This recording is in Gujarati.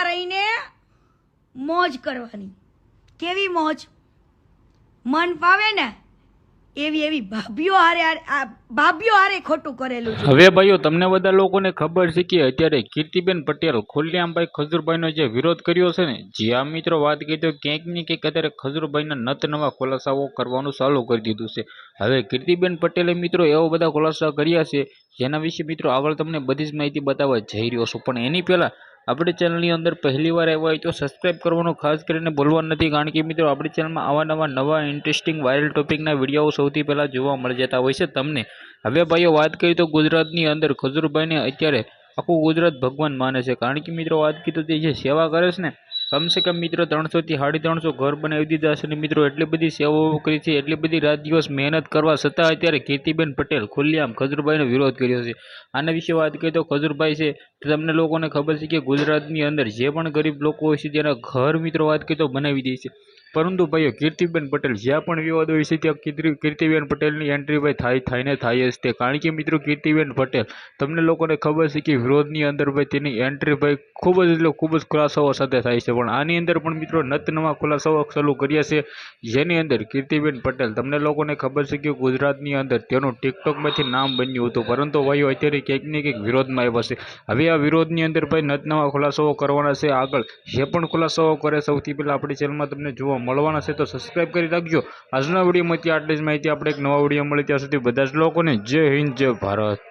ગરડોલીમાં રહીને મોજ કરવાની. કેવી મોજ? મન ફાવે ને, એવી એવી ભાભીઓ હારે ભાભીઓ હારે ખોટું કરેલું હવે ભાઈઓ, તમને બધા લોકોને ખબર છે કે અત્યારે કીર્તિબેન પટેલ ખુલ્લેઆમભાઈ ખજુરભાઈનો જે વિરોધ કર્યો છે ને, જે આ મિત્રો વાત કરી તો ક્યાંક ને ક્યાંક અત્યારે ખજુરભાઈના નત નવા ખુલાસાઓ કરવાનું ચાલુ કરી દીધું છે. હવે કીર્તિબેન પટેલે મિત્રો એવો બધા ખુલાસા કર્યા છે, જેના વિશે મિત્રો આગળ તમને બધી જ માહિતી બતાવવા જઈ રહ્યો છું. પણ એની પહેલા આપણી ચેનલની અંદર પહેલી વાર આવ્યા હોય તો સબસ્ક્રાઇબ કરવાનું ખાસ કરીને ભૂલવાનું નથી. કારણ કે મિત્રો, આપણી ચેનલમાં આવા નવા નવા ઇન્ટરેસ્ટિંગ વાયરલ ટોપિકના વીડિયો સૌથી પહેલાં જોવા મળી જતા હોય છે તમને. હવે ભાઈઓ, વાત કરી તો ગુજરાતની અંદર ખજૂરભાઈને અત્યારે આખું ગુજરાત ભગવાન માને છે. કારણ કે મિત્રો, વાત કીધું તો તે જે સેવા કરે છે ને કમસે કમ મિત્રો ત્રણસોથી સાડી ત્રણસો ઘર બનાવી દીધા છે અને મિત્રો એટલી બધી સેવાઓ કરી છે, એટલી બધી રાત દિવસ મહેનત કરવા છતાં અત્યારે કીર્તિબેન પટેલ ખુલ્લેઆમ ખજૂરભાઈનો વિરોધ કર્યો છે. આના વિશે વાત કરીએ તો ખજૂરભાઈ છે, તો તમને લોકોને ખબર છે કે ગુજરાતની અંદર જે પણ ગરીબ લોકો હોય છે, તેના ઘર મિત્રો વાત કરીએ તો બનાવી દે છે. પરંતુ ભાઈઓ, કીર્તિબેન પટેલ, જ્યાં પણ વિવાદ હોય છે ત્યાં કીર્તિબેન પટેલની એન્ટ્રી ભાઈ થાય થઈને થાય જ તે. કારણ કે મિત્રો, કીર્તિબેન પટેલ, તમને લોકોને ખબર છે કે વિરોધની અંદર ભાઈ તેની એન્ટ્રી ભાઈ ખૂબ જ એટલે ખૂબ જ ખુલાસાઓ સાથે થાય છે. પણ આની અંદર પણ મિત્રો નત નવા ખુલાસાઓ ચાલુ કર્યા છે. જેની અંદર કીર્તિબેન પટેલ, તમને લોકોને ખબર છે કે ગુજરાતની અંદર તેનું ટિકટોકમાંથી નામ બન્યું હતું. પરંતુ ભાઈઓ, અત્યારે ક્યાંક ને ક્યાંક વિરોધમાં આવ્યા છે. હવે આ વિરોધની અંદર ભાઈ નત નવા ખુલાસાઓ કરવાના છે આગળ. જે પણ ખુલાસાઓ કરે, સૌથી પહેલાં આપણી ચેનલમાં તમને જોવા મળવાના છે તો સબસ્ક્રાઈબ કરી રાખજો. આજના વિડીયોમાંથી આટલી જ માહિતી. આપણે એક નવા વીડિયો મળે ત્યાં સુધી બધા જ લોકોને જય હિન્દ, જય ભારત.